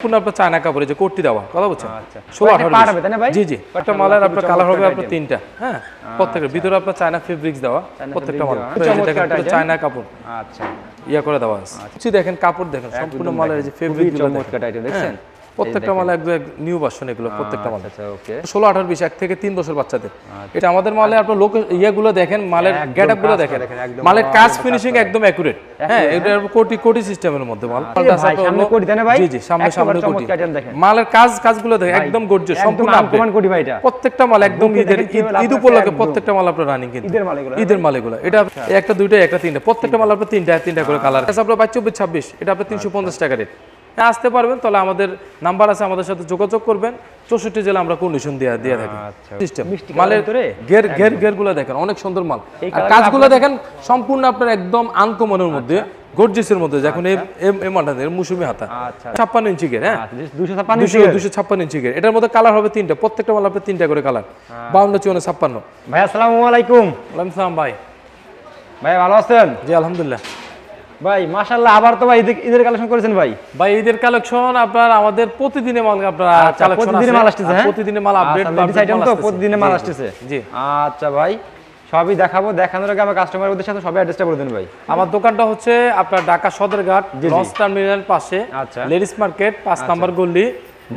আপনার চায়না কাপড়ে যে কোটটি দেওয়া কথা বলছেন? আচ্ছা। ষোলো আঠারো? জি জি। একটা মালের আপনার কালার হবে আপনার তিনটা হ্যাঁ? প্রত্যেকের ভিতরে আপনার চায়না ফেব্রিক্স দেওয়া প্রত্যেকটা মাল হ্যাঁ? চায়না কাপড়। আচ্ছা। ইয়া করে দেওয়া আছে। দেখেন কাপড় দেখেন সম্পূর্ণ মালের যে ফেব্রিক চমৎকার item, দেখছেন? প্রত্যেকটা মাল একদম নিউ ভার্সন এগুলো প্রত্যেকটা মাল। আচ্ছা ষোলো আঠারো বিশ এক থেকে তিন বছর বাচ্চাদের। এটা আমাদের মালে আপনার লোক ইয়েগুলো দেখেন মালের গেটগুলো দেখেন। মালের কাজ ফিনিশিং একদম অ্যাকুরেট হ্যাঁ এটা কোটি কোটি সিস্টেমের মধ্যে মাল? জি জি সামনে সামনে কোটি। মালের কাজ কাজগুলো দেখেন একদম একদম সম্পূর্ণ। প্রত্যেকটা মাল একদম ঈদের ঈদ- উপলক্ষে প্রত্যেকটা মাল আপনার রানিং কিন্তু। ঈদের মাল এগুলো? ঈদের মাল এগুলো। এটা একটা দুইটা একটা তিনটা। প্রত্যেকটা মাল আপনার তিনটা তিনটা করে কালার আপনার বাইশ চব্বিশ ছাব্বিশ। এটা আপনার তিনশো পঞ্চাশ টাকা রেট হ্যাঁ, আসতে পারবেন। তাহলে আমাদের নাম্বার আছে আমাদের সাথে যোগাযোগ করবেন। চৌষট্টি জেলা আমরা কন্ডিশন দিয়ে দিয়ে থাকি। আচ্ছা। সিস্টেম মালের? গের গের গের দেখেন অনেক সুন্দর মাল। আর কাজগুলো দেখেন সম্পূর্ণ আপনার একদম আনকমনের মধ্যে গর্জিসের মধ্যে। যখন এম- মালটা দেখেন হাতা। আচ্ছা। ছাপ্পান্ন ইঞ্চি গের হ্যাঁ? আচ্ছা, দুশো দুশো ইঞ্চি। ছাপ্পান্ন ইঞ্চি গের এটার মধ্যে কালার হবে তিনটা। প্রত্যেকটা মাল আপনার তিনটা করে কালার হ্যাঁ। বাউন্ন চুয়ান্ন ছাপ্পান্ন। ভাই আসসালামু আলাইকুম। ওয়ালাইকুম সালাম ভাই। ভাই ভালো আছেন? জি আলহামদুলিল্লাহ। ভাই মাশাআল্লাহ আবার তো ভাই ঈদের- কালেকশন করেছেন ভাই। ভাই ঈদের কালেকশন আপনার আমাদের প্রতিদিনে মাল আপনার আচ্ছা, কালেকশন প্রতিদিনে মাল আসতেছে হ্যাঁ? প্রতিদিনে মাল আপডেট আচ্ছা, ladies item তো প্রতিদিনে মাল আসতেছে। জি। আচ্ছা ভাই সবই দেখাবো। দেখানোর আগে আমার কাস্টমার ওদের সাথে সবই অ্যাড্রেসটা বলে দেন ভাই। আমার দোকানটা হচ্ছে আপনার ঢাকা সদরঘাট জি। টার্মিনাল পাশে। আচ্ছা। লেডিস মার্কেট পাঁচ নাম্বার গল্লি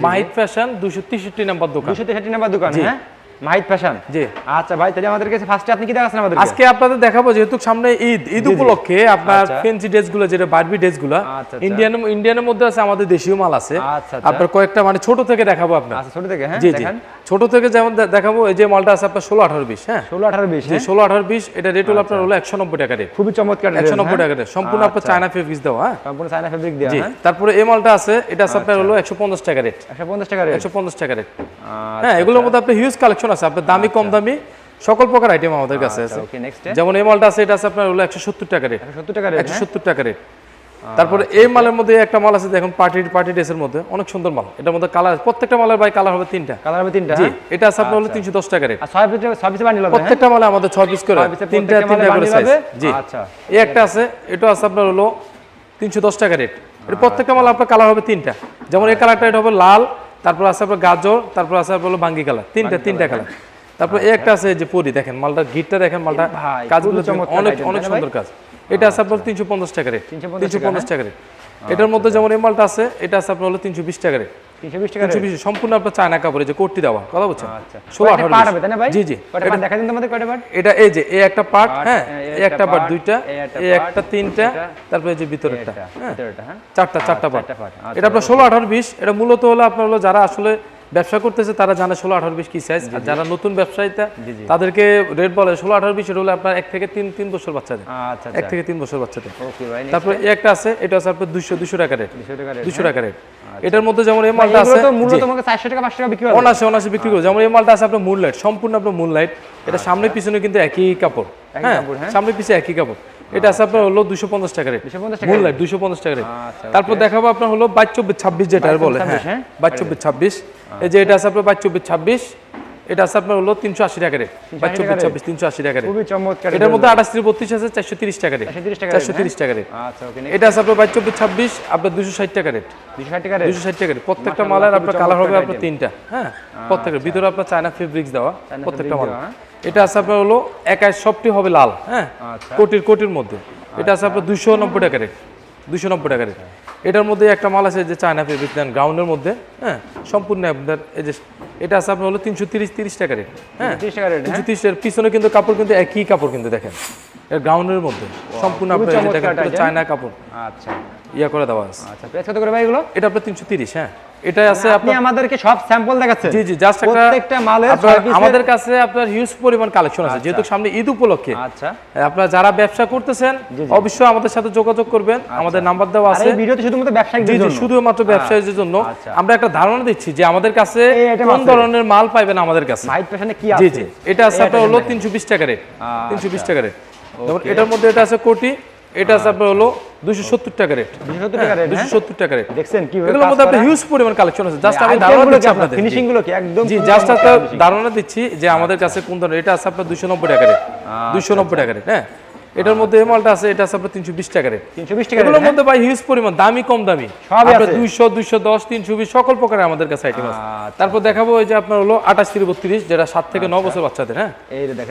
মাহিদ ফ্যাশন দুশো তেষট্টি নাম্বার দোকান। দুশো তেষট্টি নাম্বার দোকান হ্যাঁ? ফ্যাশন? জি। আচ্ছা ভাই তাহলে আমাদের কাছে ফার্স্টে আপনি কি দেখাচ্ছেন আমাদের আজকে আপনাদের দেখাবো যেহেতু সামনে ঈদ ঈদ উপলক্ষে আপনার আচ্ছা। ড্রেসগুলো যেটা বারবি আচ্ছা, আচ্ছা। ইন্ডিয়ান ইন্ডিয়ানের মধ্যে আছে আমাদের দেশীয় মাল আছে। আচ্ছা, আচ্ছা। আপনার কয়েকটা মানে ছোট থেকে দেখাবো আপনার। আচ্ছা ছোট থেকে হ্যাঁ জি জি। ছোট থেকে যেমন দেখাবো এই যে মালটা আছে আপনার ষোলো আঠারো বিশ হ্যাঁ? ষোলো আঠারো বিশ হ্যাঁ? ষোলো আঠারো বিশ এটা রেট হলো আপনার হলো একশো নব্বই টাকা রেট খুবই চমৎকার একশো নব্বই হ্যাঁ? টাকা রেট সম্পূর্ণ আপনার চায়না ফেব্রিক্স দেওয়া হ্যাঁ? সম্পূর্ণ চায়না ফেব্রিক দেওয়া তারপরে এই মালটা আছে এটা আছে আপনার হলো একশো পঞ্চাশ টাকা রেট একশো পঞ্চাশ টাকা রেট একশো পঞ্চাশ টাকা রেট হ্যাঁ এগুলোর মধ্যে আপনার হিউজ কালেকশন আছে আপনার দামি কম দামি সকল প্রকার আইটেম আমাদের কাছে আছে। যেমন এই মালটা আছে এটা আছে আপনার হলো একশো সত্তর টাকা রেট একশো সত্তর টাকা রেট টাকা রেট তারপরে এই মালের মধ্যে একটা মাল আছে দেখুন পার্টি পার্টি ড্রেসের মধ্যে। অনেক সুন্দর মাল। এটার মধ্যে কালার প্রত্যেকটা মালের ভাই কালার হবে তিনটা। কালার হবে তিনটা জি হ্যাঁ? এটা আছে আপনার হলো তিনশো দশ টাকা রেট হ্যাঁ? প্রত্যেকটা মালে আমাদের ছয় পিস করে। তিনটা তিনটা করে সাইজ জি। আচ্ছা। এই একটা আছে এটা আছে আপনার হলো তিনশো দশ টাকা রেট এটা প্রত্যেকটা মাল আপনার কালার হবে তিনটা। যেমন এই কালারটা এটা হবে লাল তারপর আছে আপনার গাজর তারপর আছে আপনার বাঙ্গি ভাঙ্গি কালার। তিনটা তিনটা কালার তারপর একটা আছে যে পরি দেখেন মালটা গিটটা দেখেন মালটা কাজগুলো অনেক অনেক সুন্দর কাজ। এটা আছে আপনার তিনশো পঞ্চাশ টাকা রেট। তিনশো পঞ্চাশ টাকা রেট। এটার মধ্যে যেমন এই মালটা আছে এটা আছে আপনার হলো তিনশো বিশ টাকা রেট। সম্পূর্ণ আপনার চায়না কাপড়ে যে কোটটি দেওয়া কথা বলছেন? আচ্ছা। ষোলো আঠারো part হবে তাই না ভাই? জি জি। দেখা দিন তোমাদের কয়টা part? এটা এই যে এই একটা পার্ট হ্যাঁ এই একটা পার্ট দুইটা এই একটা তিনটা তারপরে যে ভিতরেরটা হ্যাঁ। হ্যাঁ? চারটা চারটা পার্ট part, আচ্ছা, এটা আপনার ষোলো আঠারো বিশ এটা মূলত হলো আপনার হলো যারা আসলে ব্যবসা করতেছে তারা জানে ষোলো আঠারো বিশ কি সাইজ আর যারা নতুন জি। তাদেরকে রেট বলে ষোলো আঠারো বিশ এটা হলো আপনার এক থেকে তিন তিন বছর বাচ্চাদের আচ্ছা এক আচ্ছা থেকে তিন বছর বাচ্চাদের তারপরে একটা আছে এটা আছে আপনার দুশো দুশো টাকা রেট দুশো টাকা রেট টাকা রেট এটার মধ্যে যেমন এই মালটা আছে তো মূলত তোমাকে চারশো টাকা পাঁচশো টাকা বিক্রি হবে অনাসে অনাসে বিক্রি করে। যেমন এই মালটা আছে আপনার মুনলাইট সম্পূর্ণ আপনার মুনলাইট এটা সামনে পিছনে কিন্তু একই কাপড়। হ্যাঁ হ্যাঁ? সামনে পিছনে একই কাপড়। এটা আছে আপনার হলো দুশো পঞ্চাশ টাকা রেট 250 মুনলাইট দুশো পঞ্চাশ টাকা রেট আচ্ছা, তারপর দেখাবো আপনার হলো বাইশ চব্বিশ ছাব্বিশ যেটা বলে হ্যাঁ। হ্যাঁ? বাইশ চব্বিশ ছাব্বিশ। এই যে এটা আছে আপনার বাইশ চব্বিশ ছাব্বিশ এটা আছে আপনার হলো তিনশো আশি টাকা রেট বাইশ চব্বিশ ছাব্বিশ তিনশো আশি টাকা রেট চমৎকার এটার মধ্যে আঠাশ থেকে বত্রিশ আছে চারশো তিরিশ টাকা রেট 430 টাকা rate, চারশো তিরিশ টাকা রেট আচ্ছা এটা আছে আপনার বাইশ চব্বিশ ছাব্বিশ আপনার দুশো ষাট টাকা রেট দুশো ষাট টাকা রেট প্রত্যেকটা মালের আপনার কালার হবে আপনার তিনটা। হ্যাঁ প্রত্যেকের। ভিতরে আপনার চায়না ফেব্রিক্স দেওয়া প্রত্যেকটা মাল। এটা আছে আপনার হলো একাই সবটি হবে লাল হ্যাঁ। আচ্ছা। কোটির কোটির মধ্যে। এটা আছে আপনার দুশো নব্বই টাকা রেট দুশো নব্বই টাকা রেট এটার মধ্যে একটা মাল আছে যে চায়না ফেব্রিক দেন গ্রাউন্ডের মধ্যে হ্যাঁ সম্পূর্ণ আপনার এই যে এটা আছে আপনার হলো তিনশো তিরিশ তিরিশ টাকা রেট হ্যাঁ তিরিশ টাকা রেট তিনশো তিরিশের পিছনে কিন্তু কাপড় কিন্তু একই কাপড় কিন্তু দেখেন এর গ্রাউন্ডের মধ্যে সম্পূর্ণ আপনার এই যে দেখেন। চায়না কাপড়। আচ্ছা। ইয়া করে দেওয়া আছে। আচ্ছা কত করে ভাই এগুলো? এটা আপনার তিনশো তিরিশ হ্যাঁ। এটাই আছে আপনি আপনার আমাদেরকে সব স্যাম্পল দেখাচ্ছেন। জি জি জাস্ট একটা প্রত্যেকটা মালের আমাদের কাছে আপনার হিউজ পরিমাণ কালেকশন আছে যেহেতু সামনে ঈদ উপলক্ষে। আচ্ছা। আপনারা যারা ব্যবসা করতেছেন অবশ্যই আমাদের সাথে যোগাযোগ করবেন। আমাদের নাম্বার দেওয়া আছে। এই ভিডিওতে শুধুমাত্র জি ব্যবসায়িকদের জি জন্য? শুধুমাত্র ব্যবসায়ীদের জন্য। আচ্ছা। আমরা একটা ধারণা দিচ্ছি যে আমাদের কাছে কোন ধরনের মাল পাইবেন আমাদের কাছে। পেশনে কি আছে? জি। এটা আছে আপনার হলো দেখেন। তিনশো বিশ টাকা রেট আচ্ছা। তিনশো বিশ টাকা রেট এটার মধ্যে এটা আছে কোটি। এটা আপনার হলো দুশো সত্তর টাকা রেট 270 টাকা রেট দুশো সত্তর টাকা রেট দেখছেন কি এগুলোর মধ্যে আপনার হিউজ পরিমাণ কালেকশন আছে। জাস্ট আমি ধারণা দিচ্ছি আপনাদের। ফিনিশিংগুলো কি একদম জি জাস্ট একটা ধারণা দিচ্ছি যে আমাদের কাছে কোন ধরনের এটা আছে আপনার দুশো নব্বই টাকা রেট দুশো নব্বই টাকা রেট হ্যাঁ? এটার মধ্যে মালটা আছে এটা আছে আপনার তিনশো বিশ টাকা রেট তিনশো বিশ টাকা এগুলোর মধ্যে ভাই হিউজ পরিমাণ দামি কম দামি। আপনার দুইশো দুইশো দশ তিনশো বিশ সকল প্রকারের আমাদের কাছে আইটেম আছে। আচ্ছা। তারপর দেখাবো যে আপনার হলো আঠাশ থেকে বত্রিশ যেটা সাত থেকে ন বছর বাচ্চাদের হ্যাঁ?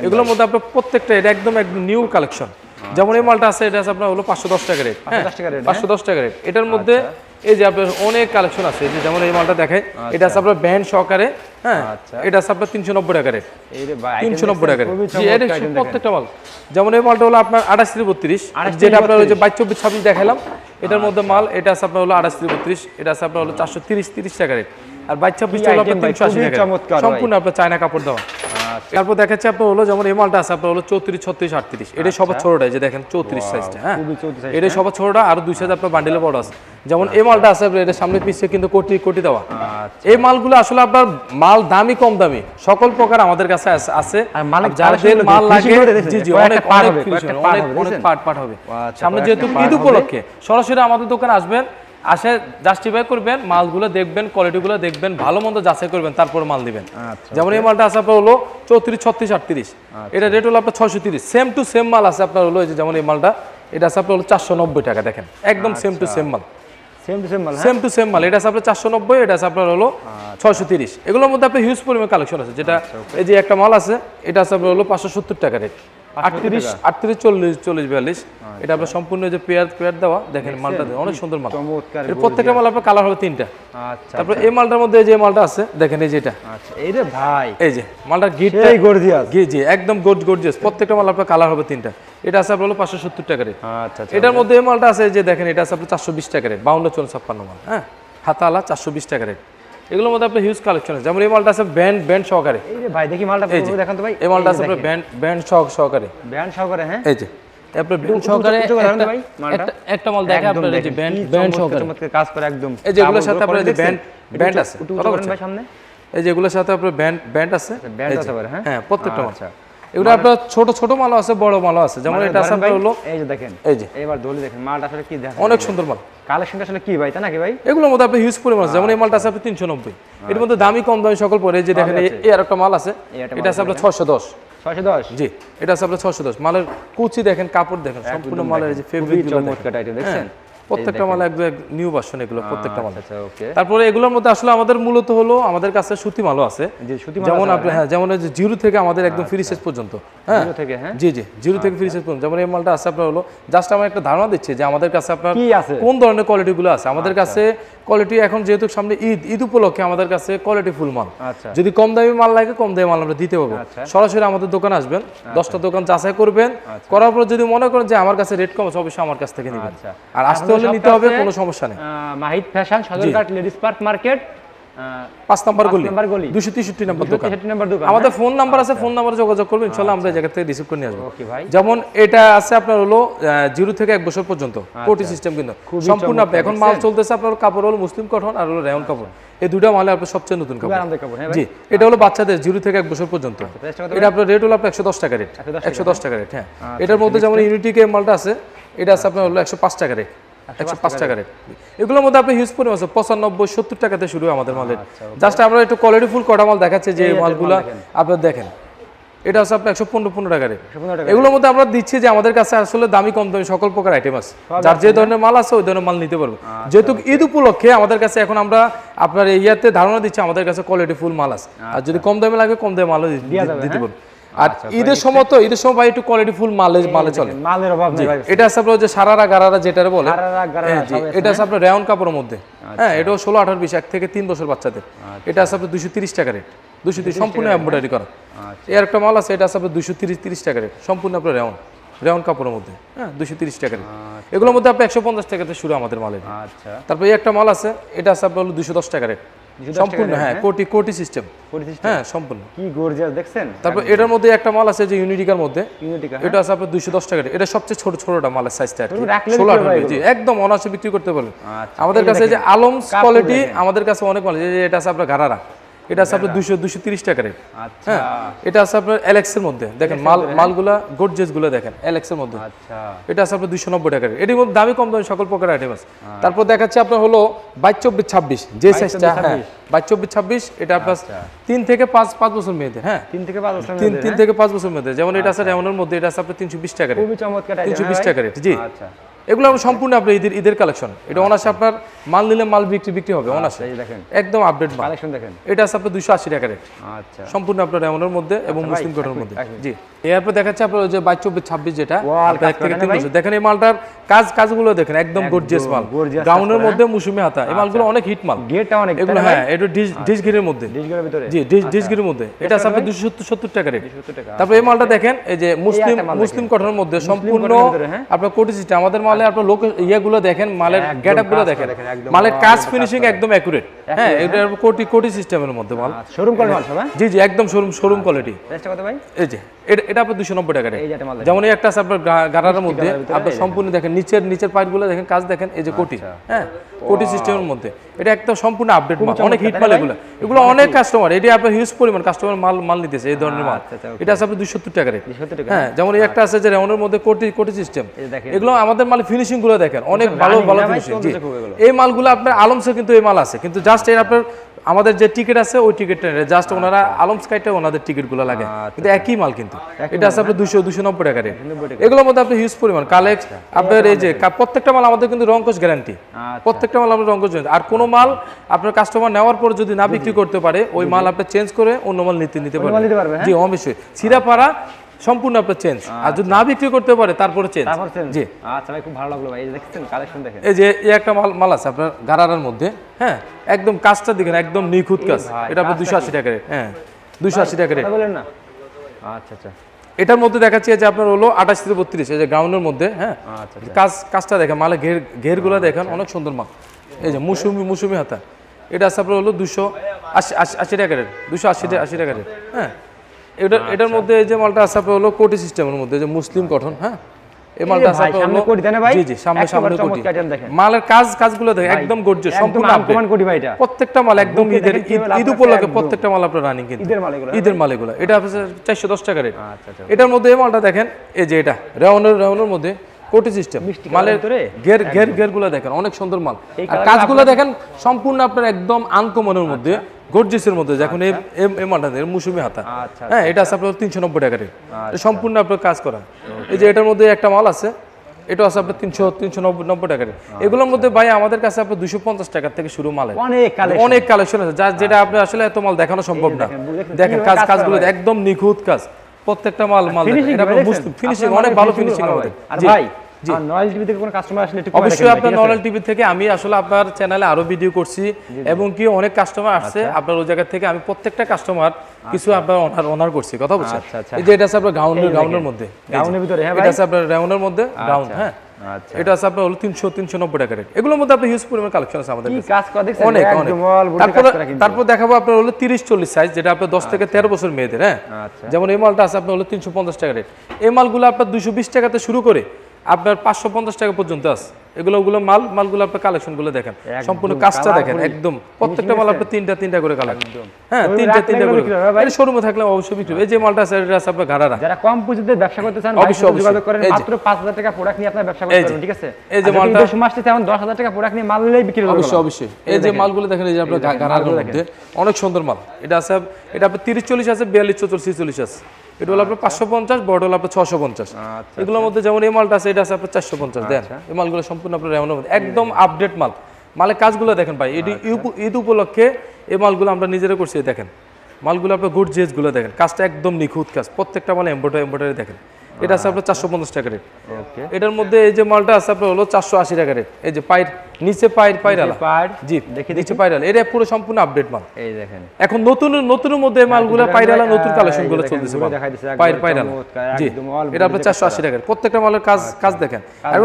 এগুলোর মধ্যে আপনার প্রত্যেকটা এটা একদম একদম নিউ কালেকশন যেমন এই মালটা আছে এটা আছে আপনার হলো পাঁচশো দশ টাকা রেট হ্যাঁ 510 টাকা rate, পাঁচশো দশ টাকা রেট এটার মধ্যে এই যে আপনার অনেক কালেকশন আছে এই যে যেমন এই মালটা দেখায় এটা আছে আপনার ব্যান্ড সহকারে হ্যাঁ? আচ্ছা। এটা আছে আপনার তিনশো নব্বই টাকা রেট তিনশো নব্বই টাকা দেখেন। প্রত্যেকটা মাল। যেমন এই মালটা হলো আপনার আঠাশ থেকে বত্রিশ যেটা আপনার ওই যে বাইশ চব্বিশ ছাব্বিশ দেখালাম এটার মধ্যে মাল এটা আছে আপনার হলো আঠাশ থেকে বত্রিশ এটা আছে আপনার হলো চারশো তিরিশ তিরিশ টাকা রেট আর বাইশ ছাব্বিশ কি আপনার তিনশো আশি টাকা। সম্পূর্ণ আপনার চায়না কাপড় দেওয়া। আচ্ছা। তারপর দেখাচ্ছে আপনার হলো যেমন এই মালটা আছে আপনার হলো চৌত্রিশ ছত্রিশ আটত্রিশ। এটা সবার ছোটটা যে দেখেন চৌত্রিশ সাইজটা হ্যাঁ? খুবই 34 size এটা সবার ছোটটা আর দুই সাইজ আপনার বান্ডিলে বড় আছে। যেমন এই মালটা আছে এটা সামনে পিছিয়ে কিন্তু কোটি কোটি দেওয়া। আচ্ছা। এই মালগুলো আসলে আপনার মাল দামি কম দামি সকল প্রকার আমাদের কাছে আছে- আছে। আর মালের যাদের মাল লাগে? জি জি অনেক হবে আচ্ছা, সামনে যেহেতু ঈদ উপলক্ষে সরাসরি আমাদের দোকানে আসবেন আসে জাস্টিফাই করবেন মালগুলো দেখবেন কোয়ালিটিগুলো দেখবেন ভালো মন্দ যাচাই করবেন তারপর মাল দিবেন। আচ্ছা, যেমন এই মালটা আছে আপনার হলো চৌত্রিশ ছত্রিশ আটত্রিশ। এটা রেট হলো আপনার ছয়শো তিরিশ সেম টু সেম মাল আছে আপনার হলো এই যে যেমন এই মালটা এটা আছে আপনার হলো চারশো নব্বই টাকা দেখেন। একদম সেম টু সেম মাল। সেম টু সেম মাল এটা আছে আপনার চারশো নব্বই এটা আছে আপনার হলো ছয়শো তিরিশ এগুলোর মধ্যে আপনার হিউজ পরিমাণ কালেকশন আছে যেটা এই যে একটা মাল আছে এটা আছে আপনার হলো পাঁচশো সত্তর টাকা রেট আটত্রিশ আটত্রিশ চল্লিশ চল্লিশ বিয়াল্লিশ। এটা আপনার সম্পূর্ণ যে পেয়ার পেয়ার দেওয়া দেখেন মালটা অনেক সুন্দর মাল। এর প্রত্যেকটা মাল আপনার কালার হবে তিনটা। আচ্ছা তারপর এই মালটার মধ্যে যে মালটা আছে দেখেন এই যে এটা। আচ্ছা এই রে ভাই। এই যে মালটার গিটটা এই গর্জিয়াস জি জি একদম গোর্জ গর্জিয়াস প্রত্যেকটা মাল আপনার কালার হবে তিনটা। এটা আছে আপনার হলো পাঁচশো সত্তর টাকা রেট আচ্ছা আচ্ছা এটার মধ্যে এই মালটা আছে যে দেখেন এটা আছে আপনার চারশো বিশ টাকা রেট বাউন্ন চল্লিশ ছাপ্পান্ন মাল হ্যাঁ? হাতালা চারশো বিশ টাকা রেট এগুলোর মধ্যে আপনার হিউজ কালেকশন আছে। যেমন এই মালটা আছে ব্যান্ড ব্যান্ড সহকারে। এই যে ভাই দেখি মালটা যে দেখান তো ভাই। এই মালটা আছে আপনার ব্যান্ড ব্যান্ড সহ সহকারে। ব্যান্ড সহকারে হ্যাঁ? এই যে ব্যান্ড সহকারে একটা- ভাই, মালটা। একটা- একটা মাল দেখে আপনার এই যে ব্যান্ড ব্যান্ড সহকারে। চমৎকার কাজ করে একদম। এই যে এগুলোর সাথে আপনার যে ব্যান্ড ব্যান্ড আছে। বলছেন? ভাই সামনে। এই যেগুলোর সাথে আপনার ব্যান্ড ব্যান্ড আছে। ব্যান্ড আছে যে, হ্যাঁ? হ্যাঁ প্রত্যেকটা মাল। আচ্ছা। এগুলো আপনার ছোট ছোট মালও আছে বড় মালও আছে। যেমন মানে এটা আছে আপনার ভাই, হলো এই যে দেখেন এই যে। এবার দলি দেখেন মালটা আসলে কি দেখেন অনেক সুন্দর মাল। কালেকশনটা আসলে কি ভাই তাই নাকি ভাই? এগুলোর মধ্যে আপনি হিউজ পরিমাণ আছে। যেমন এই মালটা আছে আপনি তিনশো নব্বই। এর মধ্যে দামি কম দামি সকল পরে যে দেখেন এই- আর একটা মাল আছে। এটা আছে আপনার ছশো দশ। ছয়শো দশ? জি এটা আছে আপনার ছশো দশ। মালের কুচি দেখেন কাপড় দেখেন সম্পূর্ণ মালের এই যে ফেব্রিক চমৎকার item, দেখছেন? প্রত্যেকটা মাল একদম নিউ ভার্সন এগুলো প্রত্যেকটা মাল আচ্ছা ওকে তারপরে এগুলোর মধ্যে আসলে আমাদের মূলত হলো আমাদের কাছে সুতি মালও আছে। যে সুতি মাল যেমন আপনি হ্যাঁ। যেমন এই যে জিরো থেকে আমাদের একদম ফ্রি সাইজ পর্যন্ত হ্যাঁ। জিরো থেকে হ্যাঁ? জি জি জিরো থেকে ফ্রি সাইজ পর্যন্ত। যেমন এই মালটা আছে আপনার হলো জাস্ট আমার একটা ধারণা দিচ্ছি যে আমাদের কাছে আপনার কি আছে? কোন ধরনের কোয়ালিটিগুলো আছে? আমাদের কাছে কোয়ালিটি এখন যেহেতু সামনে ঈদ ঈদ উপলক্ষে আমাদের কাছে কোয়ালিটি ফুল মাল। আচ্ছা। যদি কম দামি মাল লাগে কম দামি মাল আমরা দিতে পারব। আচ্ছা। সরাসরি আমাদের দোকানে আসবেন দশটা দোকান যাচাই করবেন। করার পর যদি মনে করেন যে আমার কাছে রেট কম আছে অবশ্যই আমার কাছ থেকে নেবেন। আচ্ছা। আর আসতে আপনাদের হলে নিতে হবে কোনো সমস্যা নেই। Mahid fashion Sadarghat ladies park market পাঁচ নাম্বার গলি। দুশো তেষট্টি নাম্বার দোকান। আমাদের ফোন নাম্বার আছে ফোন নাম্বারে যোগাযোগ করবেন ইনশাল্লাহ আমরা জায়গা থেকে রিসিভ করে নিয়ে আসব। যেমন এটা আছে আপনার হলো জিরো থেকে এক বছর পর্যন্ত কোটি সিস্টেম কিন্তু। সম্পূর্ণ আপনি এখন মাল চলতেছে আপনার কাপড় হলো মুসলিম কটন আর হলো রেয়ন কাপড়। এই দুটা মালে আপনার সবচেয়ে নতুন কাপড়। হ্যাঁ জি এটা হলো বাচ্চাদের জিরো থেকে এক বছর পর্যন্ত। এটা আপনার রেট হলো আপনার একশো দশ টাকা রেট একশো দশ টাকা। রেট হ্যাঁ। এটার মধ্যে যেমন ইউনিটিকে মালটা আছে এটা আছে আপনার হলো একশো পাঁচ টাকা রেট একশো পাঁচ টাকা রেট। এগুলোর মধ্যে আপনি হিউজ পরিমাণ আছে পঁচানব্বই সত্তর টাকাতে শুরু আমাদের মালের। জাস্ট আমরা একটু কোয়ালিটি ফুল কটা মাল দেখাচ্ছে যে মালগুলা আপনার দেখেন। এটা আছে আপনার একশো পনেরো পনেরো টাকা রেট। এগুলোর মধ্যে আমরা দিচ্ছি যে আমাদের কাছে আসলে দামি কম দামি সকল প্রকার আইটেম আছে। যার যে ধরনের মাল আছে ওই ধরনের মাল নিতে পারবে। যেহেতু ঈদ উপলক্ষে আমাদের কাছে এখন আমরা আপনার ইয়াতে ধারণা দিচ্ছি আমাদের কাছে কোয়ালিটি ফুল মাল আছে। আর যদি কম দামে লাগে কম দামে মালও দিতে হ্যাঁ? পারব। আর ঈদের সময় তো ঈদের সময় ভাই একটু কোয়ালিটি ফুল মালে মালে চলে। মালের অভাব নেই ভাই। এটা আছে আপনার যে সারারা গারারা যেটারে বলে। হ্যাঁ, এটা আছে আপনার রেয়ন কাপড়ের মধ্যে। হ্যাঁ এটাও ষোলো আঠারো বিশ এক থেকে তিন বছর বাচ্চাদের। এটা আছে আপনার দুশো তিরিশ টাকা রেট দুশো তিরিশ সম্পূর্ণ এমব্রয়ডারি করা। এর একটা মাল আছে এটা আছে আপনার দুশো তিরিশ তিরিশ টাকা রেট সম্পূর্ণ আপনার রেওন রেওন কাপড়ের মধ্যে। হ্যাঁ দুশো তিরিশ টাকা রেট এগুলোর মধ্যে আপনি একশো পঞ্চাশ টাকাতে শুরু আমাদের মালের। আচ্ছা। তারপর এই একটা মাল আছে এটা আছে আপনার হলো দুশো দশ টাকা রেট 210 সম্পূর্ণ হ্যাঁ কোটি কোটি সিস্টেম হ্যাঁ সম্পূর্ণ। কি গর্জিয়াস দেখছেন? তারপর এটার মধ্যে একটা মাল আছে যে ইউনিটিকার মধ্যে। ইউনিটিকা এটা আছে আপনার দুইশো দশ টাকা এটা সবচেয়ে ছোট ছোটটা মালের সাইজটা আর কি। তুমি রাখলে ষোলো বিক্রি হবে আঠারো জি একদম অনাসে বিক্রি করতে পারবেন। আচ্ছা, আমাদের কাছে যে আলমস কোয়ালিটি আমাদের কাছে অনেক মাল। যে এটা আছে আপনার গারারা এটা আছে আপনার দুশো দুশো তিরিশ টাকা রেট আচ্ছা। হ্যাঁ এটা আছে আপনার এলেক্সের মধ্যে। দেখেন মাল মালগুলা গোডজেসগুলো দেখেন এলেক্সের মধ্যে। আচ্ছা। এটা আছে আপনার দুশো নব্বই টাকা এটির মধ্যে দামি কম দামি সকল প্রকার আইটেম আছে। তারপর দেখাচ্ছে আপনার হলো বাইশ চব্বিশ ছাব্বিশ যে সাইজটা হ্যাঁ বাইশ চব্বিশ ছাব্বিশ এটা আপনার তিন থেকে পাঁচ পাঁচ বছর মেয়েদের হ্যাঁ। তিন থেকে পাঁচ বছর তিন তিন থেকে পাঁচ বছর মেয়েদের যেমন এটা আছে রেমনের মধ্যে এটা আছে আপনার তিনশো বিশ টাকা রেট তিনশো হ্যাঁ বিশ ভাই? টাকা রেট জি। আচ্ছা। এগুলো আমরা সম্পূর্ণ আপনার ঈদের ঈদের কালেকশন এটা অনাসে আপনার মাল নিলে মাল বিক্রি বিক্রি হবে অনাসে এই দেখেন। একদম আপডেট মাল। কালেকশন দেখেন। এটা আছে আপনার দুশো আশি টাকা রেট আচ্ছা। সম্পূর্ণ আপনার এমনের মধ্যে এবং মুসলিম কোটার মধ্যে। জি। এরপর দেখাচ্ছে আপনার যে বাইশ চব্বিশ ছাব্বিশ যেটা Wall আপনার কাজ এক থেকে তিন বছর দেখেন এই মালটার কাজ কাজগুলো দেখেন একদম গর্জিয়াস মাল। গাউনের মধ্যে মুসুমি হাতা। এই মালগুলো অনেক হিট মাল। অনেক এগুলো হ্যাঁ এটা ডিশ মধ্যে। জি ডিশ মধ্যে। এটা আপনার দুশো সত্তর সত্তর টাকা রেট তারপর এই মালটা দেখেন এই যে মুসলিম মুসলিম কটনের মধ্যে সম্পূর্ণ হ্যাঁ? আপনার কোটি সিস্টেম। আমাদের মালে আপনার লোক ইয়েগুলো দেখেন মালের গেটগুলো দেখেন। মালের কাজ ফিনিশিং একদম অ্যাকুরেট হ্যাঁ এটা কোটি কোটি সিস্টেমের মধ্যে মাল। শোরুম সব হ্যাঁ? জি জি একদম শোরুম শোরুম কোয়ালিটি কত ভাই? এই যে এটা আপনার দুশো নব্বই টাকা যেমন এই একটা আছে আপনার গা- মধ্যে আপনার সম্পূর্ণ দেখেন নিচের নিচের পাইপগুলো দেখেন কাজ দেখেন এই যে কোটি। হ্যাঁ কোটি সিস্টেমের মধ্যে। এটা একদম সম্পূর্ণ আপডেট মাল। অনেক হিট মাল এগুলো। এগুলো অনেক কাস্টমার এটি আপনার হিউজ পরিমাণ কাস্টমার মাল মাল নিতেছে এই ধরনের মাল। আচ্ছা, আচ্ছা, এটা আছে আপনার দুশো সত্তর টাকা রেট হ্যাঁ যেমন এই একটা আছে যে রেমনের মধ্যে কোটি কোটি সিস্টেম এগুলো আমাদের মাল ফিনিশিংগুলো দেখেন। অনেক ভালো ভালো ফিনিশিং। এই মালগুলো আপনার আলমসে কিন্তু এই মাল আছে। কিন্তু জাস্ট এর আপনার আমাদের যে টিকিট আছে ওই টিকিটটা জাস্ট ওনারা আলম স্কাইটা ওনাদের টিকিটগুলো লাগে। আচ্ছা, কিন্তু একই মাল কিন্তু। এটা আছে আপনার দুশো দুশো নব্বই টাকা রেট এগুলোর মধ্যে আপনি হিউজ পরিমাণ। কালেক্ট আপনার এই যে প্রত্যেকটা মাল আমাদের কিন্তু রঙ্কশ গ্যারান্টি আচ্ছা। প্রত্যেকটা মাল আমরা রঙ্কশ গ্যারান্টি আর কোনো মাল আপনার কাস্টমার নেওয়ার পর যদি না বিক্রি করতে পারে ওই মাল আপনি চেঞ্জ করে অন্য মাল নিতে নিতে পারবেন। জি অবশ্যই সিরাপাড়া সম্পূর্ণ আপনার চেঞ্জ আর যদি না বিক্রি করতে পারে তারপরে চেঞ্জ জি। আচ্ছা ভাই খুব ভালো লাগল ভাই। দেখছেন কালেকশন দেখেন। এই যে এই একটা মাল মাল আছে আপনার গারারার মধ্যে হ্যাঁ? একদম কাজটা দেখেন একদম নিখুঁত কাজ। এটা আপনার দুশো আশি টাকা রেট হ্যাঁ। দুশো আশি টাকা রেট বলেন না। আচ্ছা আচ্ছা। এটার মধ্যে দেখাচ্ছে যে আপনার হলো আঠাশ থেকে বত্রিশ এই যে গ্রাউন্ডের মধ্যে হ্যাঁ? আচ্ছা কাজ কাজটা দেখেন মালে ঘের ঘেরগুলো দেখেন অনেক সুন্দর মাল। এই যে মুসুমি মুসুমি হাতা। এটা আছে আপনার হলো দুশো আশি আশি টাকা রেট দুশো আশি আশি টাকা রেট হ্যাঁ? এটা এটার মধ্যে এই যে মালটা আছে আপনার হলো কোটি সিস্টেমের মধ্যে যে মুসলিম গঠন হ্যাঁ? এই মালটা আছে আপনার হলো কোটি ভাই? জি জি সামনে সামনে কোটি। মালের কাজ কাজগুলো দেখেন একদম গর্জিয়াস সম্পূর্ণ কোটি ভাই এটা। প্রত্যেকটা মাল একদম ঈদের ঈদ উপলক্ষে প্রত্যেকটা মাল আপনার রানিং কিন্তু। ঈদের মাল এগুলো, ঈদের মাল এগুলো এটা আপনার চারশো দশ টাকা রেট আচ্ছা আচ্ছা। এটার মধ্যে এই মালটা দেখেন এই যে এটা রেওনের রেওনের মধ্যে কোটি সিস্টেম মালের ভিতরে? ঘের ঘের ঘেরগুলো দেখেন অনেক সুন্দর মাল। আর কাজগুলো দেখেন সম্পূর্ণ আপনার একদম আনকমনের মধ্যে। গর্জিসের মধ্যে মালটা দেখেন মুসুমি হাতা। আচ্ছা, হ্যাঁ এটা আছে আপনার তিনশো নব্বই টাকা রেট। সম্পূর্ণ আপনার কাজ করা। এই যে এটার মধ্যে একটা মাল আছে এটা আছে আপনার তিনশো তিনশো নব্বই নব্বই টাকা রেট। এগুলোর মধ্যে ভাই আমাদের কাছে আপনার দুশো পঞ্চাশ টাকা থেকে শুরু অনেক কালেকশন আছে। যা যেটা আপনি আসলে এত মাল দেখানো সম্ভব না। দেখেন, কাজ কাজ কাজগুলো একদম নিখুঁত কাজ। প্রত্যেকটা মাল মাল ফিনিশিং অনেক ভালো ফিনিশিং আমাদের। ভাই আর নয়েল টিভি থেকে কোনো কাস্টমার আসলে একটু অবশ্যই আপনার ঠিক টিভি থেকে আমি আসলে আপনার চ্যানেলে আরও ভিডিও করছি এবং কি অনেক কাস্টমার আসছে আপনার ওই জায়গা থেকে। আমি প্রত্যেকটা কাস্টমার কিছু আপনার অনার অনার করছি কথা বলছেন আচ্ছা, আচ্ছা। এই যে এটা আছে আপনার গাউনের গাউনের মধ্যে। গাউনের ভিতরে, হ্যাঁ এটা আছে আপনার রাউনের মধ্যে গাউন হ্যাঁ। আচ্ছা। এটা আছে আপনার হলো তিনশো তিনশো নব্বই টাকা রেট এগুলোর মধ্যে আপনার হিউজ পরিমাণ কালেকশন আছে আমাদের অনেক তারপর দেখাবো আপনার হলো তিরিশ চল্লিশ সাইজ যেটা আপনার দশ থেকে তেরো বছর মেয়েদের হ্যাঁ। আচ্ছা। যেমন এই মালটা আছে আপনার হলো তিনশো পঞ্চাশ টাকা রেট এই মালগুলো আপনার দুশো বিশ টাকাতে শুরু করে আপনার পাঁচশো পঞ্চাশ টাকা পর্যন্ত আছে। এগুলো ওগুলো মাল মালগুলো আপনার কালেকশনগুলো দেখেন সম্পূর্ণ কাজটা দেখেন একদম। প্রত্যেকটা মাল আপনার তিনটা তিনটা করে কালার। হ্যাঁ তিনটা তিনটা করে? এটা শোরুমে থাকলে অবশ্যই বিক্রি এই যে মালটা আছে এটা আছে আপনার ঘাড়ারা। যারা কম পুঁজিতে ব্যবসা করতে চান অবশ্যই। যোগাযোগ করেন মাত্র পাঁচ হাজার টাকা প্রোডাক্ট নিয়ে আপনার ব্যবসা করতে। পারবেন ঠিক আছে? এই যে মালটা- সময় আসছে তেমন দশ হাজার টাকা প্রোডাক্ট নিয়ে মাল নিলেই বিক্রি হবে অবশ্যই অবশ্যই। এই যে মালগুলো দেখেন এই যে আপনার গাড়ার মধ্যে। অনেক সুন্দর মাল। এটা আছে এটা আপনার তিরিশ চল্লিশ আছে বিয়াল্লিশ চৌচল্লিশ ছিচল্লিশ আছে। এটা হলো আপনার পাঁচশো পঞ্চাশ বড় হলো আপনার ছশো পঞ্চাশ। আচ্ছা এগুলোর মধ্যে যেমন এই মালটা আছে এটা আছে আপনার চারশো পঞ্চাশ দেন। এই মালগুলো সম্পূর্ণ আপনার একদম আপডেট মাল। মালের কাজগুলো দেখেন ভাই এটি ঈদ উপলক্ষে এই মালগুলো আমরা নিজেরা করছি দেখেন। মালগুলো আপনার গুডগুলো দেখেন। কাজটা একদম নিখুঁত কাজ। প্রত্যেকটা মাল এম্বোটারি এম্বোটারি দেখেন। এটা আছে আপনার চারশো পঞ্চাশ টাকা রেট ওকে এটার মধ্যে এই যে মালটা আছে আপনার হলো চারশো আশি টাকা রেট এই যে পায়ের নিচে পায়ের পায়রালা। জি দেখি নিচে পায়রালা। এটা পুরো সম্পূর্ণ আপডেট মাল। এই দেখেন। এখন নতুন নতুনের মধ্যে মালগুলো পায়রালা নতুন কালেকশনগুলো চলতেছে পায়ের পায়রালা। জি এটা আপনার চারশো আশি টাকা প্রত্যেকটা মালের কাজ কাজ দেখেন।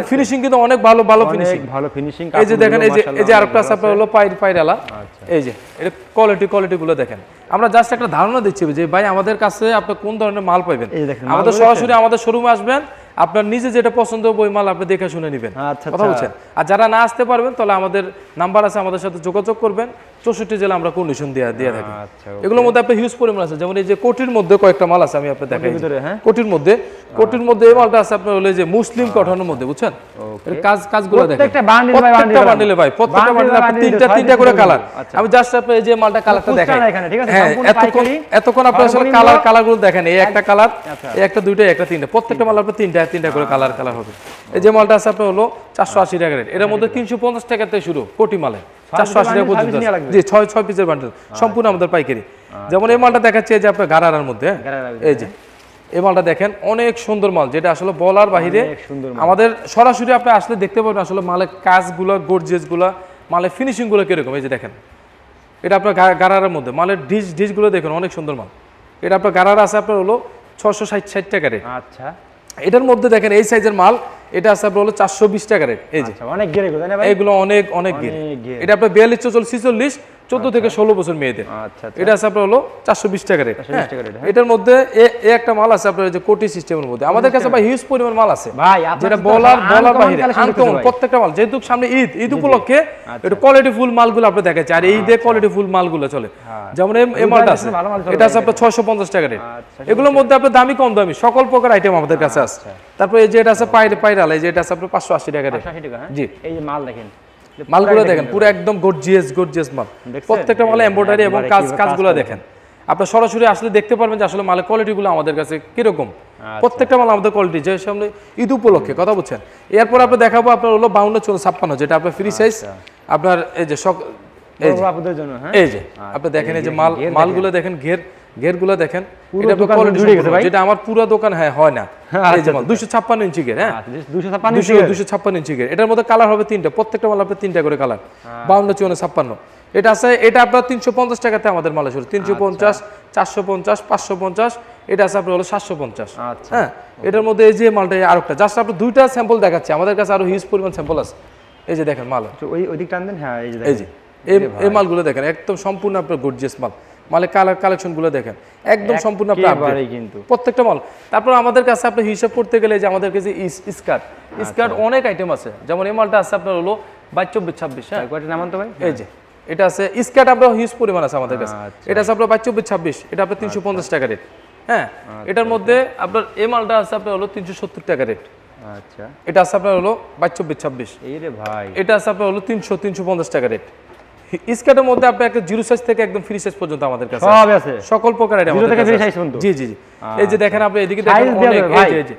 ফিনিশিং কিন্তু অনেক ভালো ভালো ফিনিশিং ভালো ফিনিশিং এই যে দেখেন এই যে এই যে আরেকটা আছে আপনার হলো পায়ের পায়রালা। এই যে এটা কোয়ালিটি কোয়ালিটি গুলো দেখেন। আমরা জাস্ট একটা ধারণা দিচ্ছি যে ভাই আমাদের কাছে আপনি কোন ধরনের মাল পাবেন আমাদের সরাসরি আমাদের শোরুমে আসবেন আপনার নিজে যেটা পছন্দ বই মাল আপনি দেখে শুনে নেবেন। আচ্ছা, কথা আচ্ছা। বলছেন? আর যারা না আসতে পারবেন তাহলে আমাদের নাম্বার আছে আমাদের সাথে যোগাযোগ করবেন। চৌষট্টি জেলা আমরা কন্ডিশন দিয়ে দিয়ে থাকি। আচ্ছা এগুলোর মধ্যে আপনার হিউজ পরিমাণ আছে। যেমন এই যে কোটির মধ্যে কয়েকটা মাল আছে আমি আপনার দেখাই কোটির হ্যাঁ? কোটির মধ্যে কোটির মধ্যে এই মালটা আছে আপনার হলো যে মুসলিম কটনের মধ্যে বুঝছেন? কাজ কাজগুলো দেখেন। প্রত্যেকটা। বান্ডেলে ভাই প্রত্যেকটা বান্ডেলে bundle তিনটা তিনটা করে কালার আচ্ছা। আমি জাস্ট আপনার এই যে মালটা কালারটা খুচরা দেখাই। না এখানে, ঠিক আছে? হ্যাঁ এতক্ষণ এতক্ষণ আপনার আসলে কালার কালারগুলো দেখেন। এই একটা কালার আচ্ছা। এই একটা দুইটা একটা তিনটা। প্রত্যেকটা মাল আপনার তিনটা তিনটা করে কালার কালার হবে। এই যে মালটা আছে আপনার হলো চারশো আশি টাকা রেট। এর মধ্যে তিনশো পঞ্চাশ টাকা থেকে শুরু কোটি মালে চারশো আশি টাকা পর্যন্ত? জি ছয় ছয় পিসের বান্ডেল সম্পূর্ণ আমাদের পাইকারি। যেমন এই মালটা দেখাচ্ছে যে আপনার গারারার মধ্যে হ্যাঁ? এই যে এই মালটা দেখেন অনেক সুন্দর মাল যেটা আসলে বলার বাহিরে। আমাদের সরাসরি আপনি আসলে দেখতে পাবেন আসলে মালের কাজগুলো গর্জেসগুলো মালের ফিনিশিংগুলো কীরকম। এই যে দেখেন এটা আপনার গারারার মধ্যে মালের ডিশ ডিশগুলো দেখুন অনেক সুন্দর মাল। এটা আপনার গারার আছে আপনার হলো ছশো ষাট ষাট টাকা রেট। আচ্ছা। এটার মধ্যে দেখেন এই সাইজের মাল এটা আছে আপনার হলো চারশো বিশ টাকা রেট এই যে আচ্ছা অনেক এগুলো অনেক অনেক গির। এটা আপনার বিয়াল্লিশ চল্লিশ ছিচল্লিশ চোদ্দ থেকে ষোলো বছর মেয়েদের। আচ্ছা আচ্ছা। এটা আছে আপনার হলো চারশো বিশ টাকা রেট 420 টাকা rate, হ্যাঁ। এটার মধ্যে এ এ একটা মাল আছে আপনার যে কোটি সিস্টেমের মধ্যে। আমাদের কাছে ভাই হিউজ পরিমাণ মাল আছে। ভাই, যেটা বলার বলার বাহিরে। আনকমন প্রত্যেকটা মাল। যেহেতু সামনে ঈদ ঈদ উপলক্ষে আচ্ছা। একটু কোয়ালিটি ফুল মালগুলো আপনি দেখাচ্ছি। আর এই ঈদে কোয়ালিটি ফুল মালগুলো চলে। যেমন এই- এই মালটা আছে এটা আছে আপনার ছয়শো পঞ্চাশ টাকা রেট এগুলোর মধ্যে আপনার দামি কম দামি সকল প্রকার আইটেম আমাদের কাছে আছে। তারপর এই যে এটা আছে পাইরে পাইরাল এই যে এটা আছে আপনার পাঁচশো আশি টাকা রেট 180 টাকা হ্যাঁ? জি। এই যে মাল দেখেন। মালগুলো দেখেন পুরো একদম গর্জিয়াস গর্জিয়াস মাল। প্রত্যেকটা মালে এমব্রয়ডারি এবং কাজ কাজগুলো দেখেন। আপনার সরাসরি আসলে দেখতে পারবেন যে আসলে মালের কোয়ালিটিগুলো আমাদের কাছে কীরকম। আচ্ছা। প্রত্যেকটা মাল আমাদের কোয়ালিটি যে সামনে ঈদ উপলক্ষে কথা বলছেন। এরপর আপনি দেখাবো আপনার হলো বাউন্ন চল্লিশ ছাপ্পান্ন যেটা আপনার ফ্রি সাইজ আপনার এই যে সক এই যে। হ্যাঁ? আপনি দেখেন এই যে মাল ঘের মালগুলো দেখেন ঘের। দেখেন। যেটা আমার পুরো দোকান হ্যাঁ হয় না। দুশো ছাপ্পান্ন ইঞ্চি হ্যাঁ? আচ্ছা 256 দুশো দুশো ছাপ্পান্ন ইঞ্চি গেট। এটার মধ্যে কালার হবে তিনটা প্রত্যেকটা মাল আপনার তিনটা করে কালার বাউন্ন চুয়ান্ন ছাপ্পান্ন। এটা আছে এটা আপনার তিনশো পঞ্চাশ টাকাতে আমাদের মাল শুরু তিনশো পঞ্চাশ চারশো পঞ্চাশ পাঁচশো পঞ্চাশ এটা আছে আপনার হলো সাতশো পঞ্চাশ। আচ্ছা। হ্যাঁ? এটার মধ্যে এই যে মালটা আর একটা জাস্ট আপনার দুইটা স্যাম্পল দেখাচ্ছে। আমাদের কাছে আরও হিউজ পরিমাণ স্যাম্পল আছে। এই যে দেখেন মাল। ওই ওই দিক টান দেন হ্যাঁ যে এই মালগুলো দেখেন একদম সম্পূর্ণ আপনার গর্জিয়াস মাল। মালের কালার কালেকশনগুলো দেখেন। একদম সম্পূর্ণ আপনার কিন্তু। প্রত্যেকটা মাল। তারপর আমাদের কাছে আপনি হিসাব করতে গেলে যে আমাদের কাছে স্কার্ট আচ্ছা। স্কার্ট অনেক আইটেম আছে। যেমন এই মালটা আছে আপনার হলো বাইশ চব্বিশ ছাব্বিশ হ্যাঁ? কয়টা নামান তো ভাই? এই যে এটা আছে স্কার্ট আপনার হিউজ পরিমাণ আছে আমাদের কাছে। আচ্ছা। এটা আছে আপনার বাইশ চব্বিশ ছাব্বিশ এটা আপনার তিনশো পঞ্চাশ টাকা রেট হ্যাঁ? এটার মধ্যে আপনার এই মালটা আছে আপনার হলো তিনশো সত্তর টাকা রেট আচ্ছা। এটা আছে আপনার হলো বাইশ চব্বিশ ছাব্বিশ। এই রে ভাই। এটা আছে আপনার হলো তিনশো তিনশো পঞ্চাশ টাকা রেট স্কার্টের মধ্যে আপনি একটা জিরো সাইজ থেকে একদম ফ্রি সাইজ পর্যন্ত আমাদের কাছে সব আছে। সকল প্রকার আমাদের কাছে? জি জি জি। এই যে দেখেন আপনি এদিকে দেখেন অনেক এই যে এই যে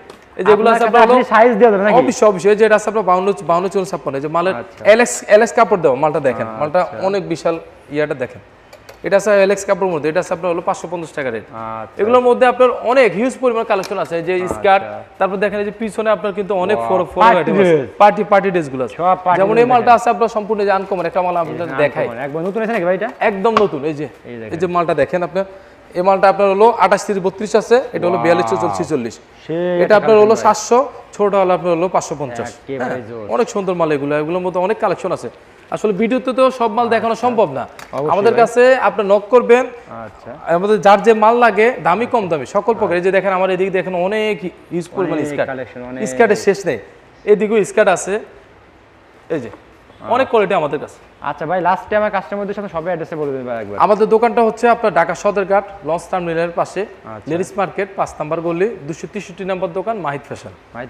যেগুলো আছে সাইজ নাকি? অবশ্যই অবশ্যই। এই যে এটা আছে আপনার বাউন্ন বাউন্ন চল্লিশ ছাপ্পান্ন। এই যে মালের আচ্ছা। এলএক্স এলএক্স কাপড় দেওয়া মালটা দেখেন। মালটা অনেক বিশাল ইয়াটা দেখেন। এটা আছে এলএক্স কাপড়ের মধ্যে এটা আছে আপনার হলো পাঁচশো পঞ্চাশ টাকা রেট আচ্ছা। এগুলোর মধ্যে আপনার অনেক হিউজ পরিমাণ কালেকশন আছে যে স্কার্ট তারপর দেখেন এই যে পিছনে আপনার কিন্তু অনেক। পার্টি পার্টি ড্রেসগুলো আছে। যেমন এই মালটা আছে আপনার সম্পূর্ণ যে আনকমন একটা মাল আপনাদের দেখাই। নতুন আছে নাকি ভাই এটা? একদম নতুন এই যে। এই। যে মালটা দেখেন আপনার। এই মালটা আপনার হলো আঠাশ তিরিশ বত্রিশ আছে এটা হলো বিয়াল্লিশ চল্লিশ ছিচল্লিশ। এটা আপনার হলো সাতশো ছোটটা হলো আপনার হলো পাঁচশো পঞ্চাশ। অনেক সুন্দর মাল এগুলো এগুলোর মধ্যে অনেক কালেকশন আছে। আসলে ভিডিওতে তো সব মাল দেখানো সম্ভব না। আমাদের কাছে আপনি নক করবেন। আচ্ছা। আমাদের যার যে মাল লাগে দামি কম দামি সকল প্রকার এই যে দেখেন আমার এদিকে দেখেন অনেক ইউজ পরিমাণ অনেক স্কার্ট। স্কার্টের শেষ নেই। এদিকেও স্কার্ট আছে। এই যে অনেক কোয়ালিটি আমাদের কাছে। আচ্ছা ভাই লাস্ট টাইম আমার কাস্টমারদের সাথে সবাই অ্যাড্রেসে বলে দিন ভাই একবার। আমাদের দোকানটা হচ্ছে আপনার ঢাকা সদরঘাট লঞ্চ টার্মিনালের পাশে। আচ্ছা। লেডিস মার্কেট পাঁচ নাম্বার গলি দুশো তেষট্টি নাম্বার দোকান মাহিদ ফ্যাশন।